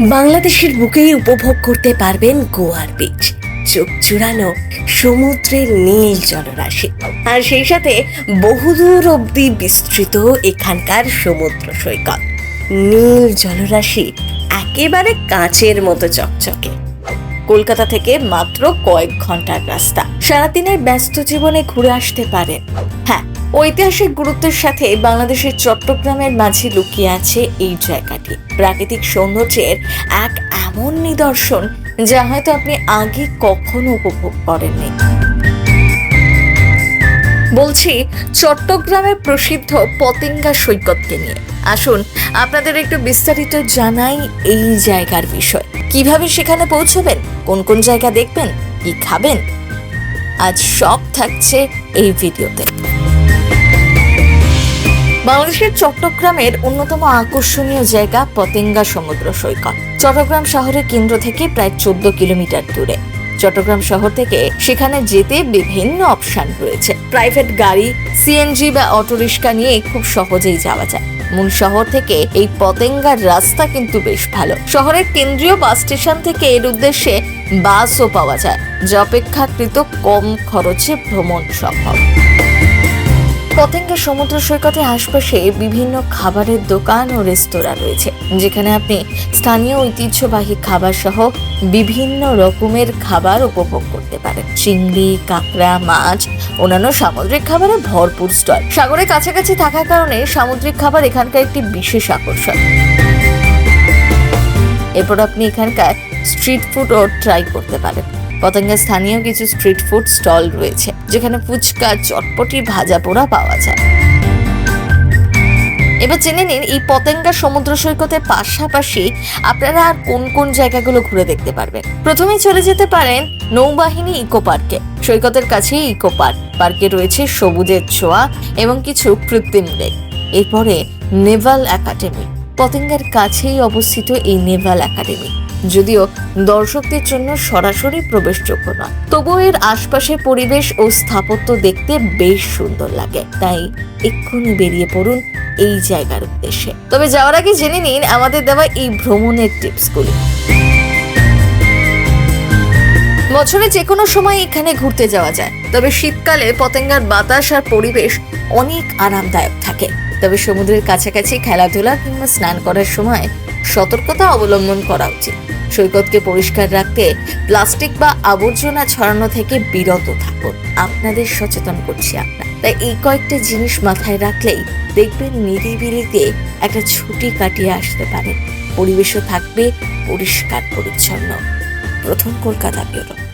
বাংলাদেশের বুকেই উপভোগ করতে পারবেন গোয়ার বিচ। চোখ জুড়ানো সমুদ্রের নীল জলরাশি। আর সেই সাথে বহুদূর অবধি বিস্তৃত এখানকার সমুদ্র সৈকত। নীল জলরাশি একেবারে কাঁচের মতো চকচকে। কলকাতা থেকে মাত্র কয়েক ঘণ্টার রাস্তা। সারাদিনের ব্যস্ত জীবনে ঘুরে আসতে পারেন। হ্যাঁ ঐতিহাসিক গুরুত্বের সাথে বাংলাদেশের চট্টগ্রামের মাঝে লুকিয়ে আছে এই জায়গাটি। প্রাকৃতিক সৌন্দর্যের এক এমন নিদর্শন যা হয়তো আপনি আগে কখনো উপভোগ করেননি। বলছি, চট্টগ্রামের প্রসিদ্ধ পতেঙ্গা সৈকতকে নিয়ে। আসুন, আপনাদের একটু বিস্তারিত জানাই এই জায়গার বিষয়। কীভাবে সেখানে পৌঁছবেন? কোন কোন জায়গা দেখবেন? কি খাবেন? আজ সব থাকছে এই ভিডিওতে। বাংলাদেশের চট্টগ্রামের অন্যতম আকর্ষণীয় জায়গা পতেঙ্গা সমুদ্র সৈকত। চট্টগ্রাম শহরের কেন্দ্র থেকে প্রায় চোদ্দ কিলোমিটার দূরে। চট্টগ্রাম শহর থেকে সেখানে যেতে বিভিন্ন অপশন রয়েছে। প্রাইভেট গাড়ি সিএনজি বা অটোরিক্সা নিয়ে খুব সহজেই যাওয়া যায়। মূল শহর থেকে এই পতেঙ্গার রাস্তা কিন্তু বেশ ভালো। শহরের কেন্দ্রীয় বাস স্টেশন থেকে এর উদ্দেশ্যে বাসও পাওয়া যায়, যা অপেক্ষাকৃত কম খরচে ভ্রমণ সম্ভব। পতেঙ্গা সমুদ্র সৈকতের আশপাশে বিভিন্ন খাবারের দোকান ও রেস্তোরাঁ রয়েছে, যেখানে আপনি স্থানীয় ঐতিহ্যবাহী খাবার সহ বিভিন্ন রকমের খাবার উপভোগ করতে পারেন। চিংড়ি, কাঁকড়া, মাছ, অন্যান্য সামুদ্রিক খাবারে ভরপুর স্টল। সাগরের কাছাকাছি থাকার কারণে সামুদ্রিক খাবার এখানকার একটি বিশেষ আকর্ষণ। এরপর আপনি এখানকার স্ট্রিট ফুডও ট্রাই করতে পারেন। পতেঙ্গা স্থানীয় কিছু স্ট্রিট ফুড স্টল রয়েছে, যেখানে ফুচকা, চটপটি, ভাজা পোড়া পাওয়া যায়। এবার জেনে নিন, এই পতেঙ্গা সমুদ্র সৈকতের পাশাপাশি আপনারা আর কোন কোন জায়গাগুলো ঘুরে দেখতে পারবেন? প্রথমেই চলে যেতে পারেন নৌবাহিনী ইকো পার্কে। সৈকতের কাছেই ইকো পার্ক। পার্কে রয়েছে সবুজের ছোঁয়া এবং কিছু কৃত্রিম লেক। এরপরে নেভাল একাডেমি। পতেঙ্গার কাছেই অবস্থিত এই নেভাল একাডেমি। যদিও দর্শকদের জন্য সরাসরি প্রবেশযোগ্য নয় তবুও এর আশপাশের পরিবেশ ও স্থাপত্য দেখতে বেশ সুন্দর লাগে। তাই এক্ষুনি বেরিয়ে পড়ুন এই জায়গার উদ্দেশ্যে। তবে যাওয়ার আগে জেনে নিন, আমাদের দেওয়া এই ভ্রমণের টিপসগুলি। বছরে যে কোনো সময় এখানে ঘুরতে যাওয়া যায়। তবে শীতকালে পতেঙ্গার বাতাস আর পরিবেশ অনেক আরামদায়ক থাকে। তবে সমুদ্রের কাছাকাছি খেলাধুলা কিংবা স্নান করার সময় সতর্কতা অবলম্বন করা উচিত। সৈকতকে পরিষ্কার রাখতে প্লাস্টিক বা আবর্জনা ছড়ানো থেকে বিরত থাকুন। আপনাদের সচেতন করছি আপনার তাই এই কয়েকটা জিনিস মাথায় রাখলেই দেখবেন নিরিবিলিতে একটা ছুটি কাটিয়ে আসতে পারে। পরিবেশও থাকবে পরিষ্কার পরিচ্ছন্ন। প্রথম কলকাতা ব্যুরো।